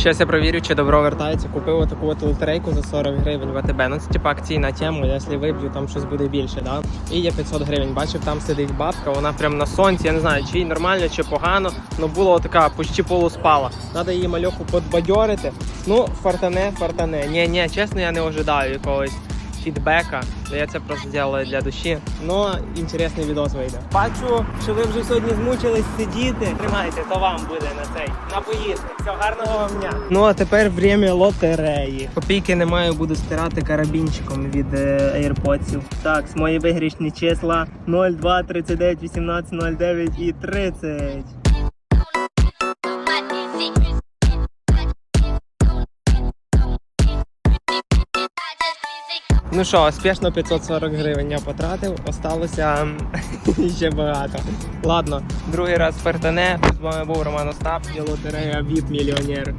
Щас я провірю, чи добро вертається. Купив отаку от лотерейку за 40 гривень в АТБ. Ну це типа акційна тема, якщо виб'ю, там щось буде більше, да? І є 500 гривень. Бачив, там сидить бабка, вона прям на сонці. Я не знаю, чи нормально, чи погано. Ну була така почти полуспала. Надо її мальоху подбадьорити. Ну, фартане, фартане. Ні, ні, чесно, я не ожидаю якогось фідбека. Я це просто зробила для душі. Ну, інтересний відос вийде. Бачу, що ви вже сьогодні змучились сидіти. Тримайте, то вам буде на цей. На поїсти. Все, гарного вам дня. Ну а тепер время лотереї. Копійки не маю, буду стирати карабінчиком від е, AirPods. Так, з мої виграшні числа 02, 39, 18, 09 і 30. Ну що, успішно 540 гривень я потратив, осталося ще багато. Ладно, другий раз фертане. З вами був Роман Остап і лотерея VIP мільйонер.